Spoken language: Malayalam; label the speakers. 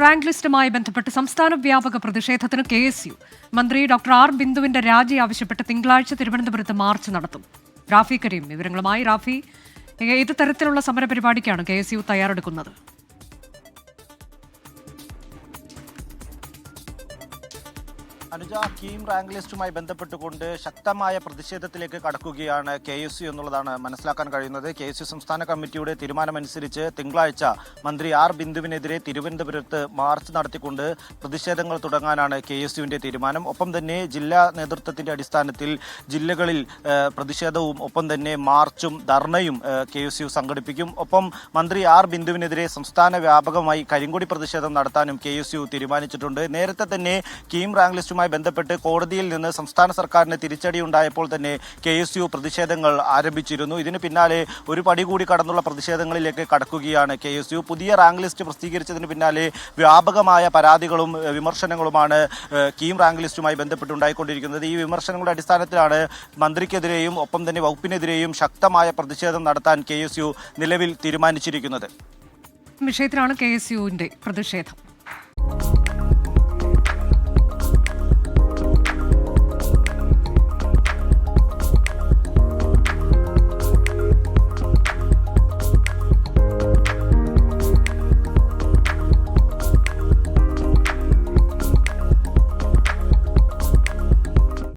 Speaker 1: റാങ്ക് ലിസ്റ്റുമായി ബന്ധപ്പെട്ട് സംസ്ഥാന വ്യാപക പ്രതിഷേധത്തിന് കെ എസ് യു. മന്ത്രി ഡോക്ടർ ആർ ബിന്ദുവിന്റെ രാജി ആവശ്യപ്പെട്ട് തിങ്കളാഴ്ച തിരുവനന്തപുരത്ത് മാർച്ച് നടത്തും. റാഫി കരീം വിവരങ്ങളുമായി റാഫി ഏത് തരത്തിലുള്ള സമരപരിപാടിക്കാണ് കെ എസ് യു തയ്യാറെടുക്കുന്നത്?
Speaker 2: അനുജ കീം റാങ്ക് ലിസ്റ്റുമായി ബന്ധപ്പെട്ടുകൊണ്ട് ശക്തമായ പ്രതിഷേധത്തിലേക്ക് കടക്കുകയാണ് കെ എസ് യു എന്നുള്ളതാണ് മനസ്സിലാക്കാൻ കഴിയുന്നത്. കെ എസ് യു സംസ്ഥാന കമ്മിറ്റിയുടെ തീരുമാനമനുസരിച്ച് തിങ്കളാഴ്ച മന്ത്രി ആർ ബിന്ദുവിനെതിരെ തിരുവനന്തപുരത്ത് മാർച്ച് നടത്തിക്കൊണ്ട് പ്രതിഷേധങ്ങൾ തുടങ്ങാനാണ് കെ എസ് യുവിന്റെ തീരുമാനം. ഒപ്പം തന്നെ ജില്ലാ നേതൃത്വത്തിന്റെ അടിസ്ഥാനത്തിൽ ജില്ലകളിൽ പ്രതിഷേധവും ഒപ്പം തന്നെ മാർച്ചും ധർണയും കെ എസ് യു സംഘടിപ്പിക്കും. ഒപ്പം മന്ത്രി ആർ ബിന്ദുവിനെതിരെ സംസ്ഥാന വ്യാപകമായി കരിങ്കൊടി പ്രതിഷേധം നടത്താനും കെ എസ് യു തീരുമാനിച്ചിട്ടുണ്ട്. നേരത്തെ തന്നെ കീം റാങ്ക് ലിസ്റ്റുമായി ബന്ധപ്പെട്ട് കോടതിയിൽ നിന്ന് സംസ്ഥാന സർക്കാരിന് തിരിച്ചടി ഉണ്ടായപ്പോൾ തന്നെ കെ എസ് യു പ്രതിഷേധങ്ങൾ ആരംഭിച്ചിരുന്നു. ഇതിന് പിന്നാലെ ഒരു പടി കൂടി കടന്നുള്ള പ്രതിഷേധങ്ങളിലേക്ക് കടക്കുകയാണ് കെ എസ് യു. പുതിയ റാങ്ക് ലിസ്റ്റ് പ്രസിദ്ധീകരിച്ചതിന് പിന്നാലെ വ്യാപകമായ പരാതികളും വിമർശനങ്ങളുമാണ് കീം റാങ്ക് ലിസ്റ്റുമായി ബന്ധപ്പെട്ട് ഉണ്ടായിക്കൊണ്ടിരിക്കുന്നത് ഈ വിമർശനങ്ങളുടെ അടിസ്ഥാനത്തിലാണ് മന്ത്രിക്കെതിരെയും ഒപ്പം തന്നെ വകുപ്പിനെതിരെയും ശക്തമായ പ്രതിഷേധം നടത്താൻ കെ നിലവിൽ തീരുമാനിച്ചിരിക്കുന്നത്.
Speaker 1: വിഷയത്തിലാണ് കെ എസ് യുവിന്റെ പ്രതിഷേധം.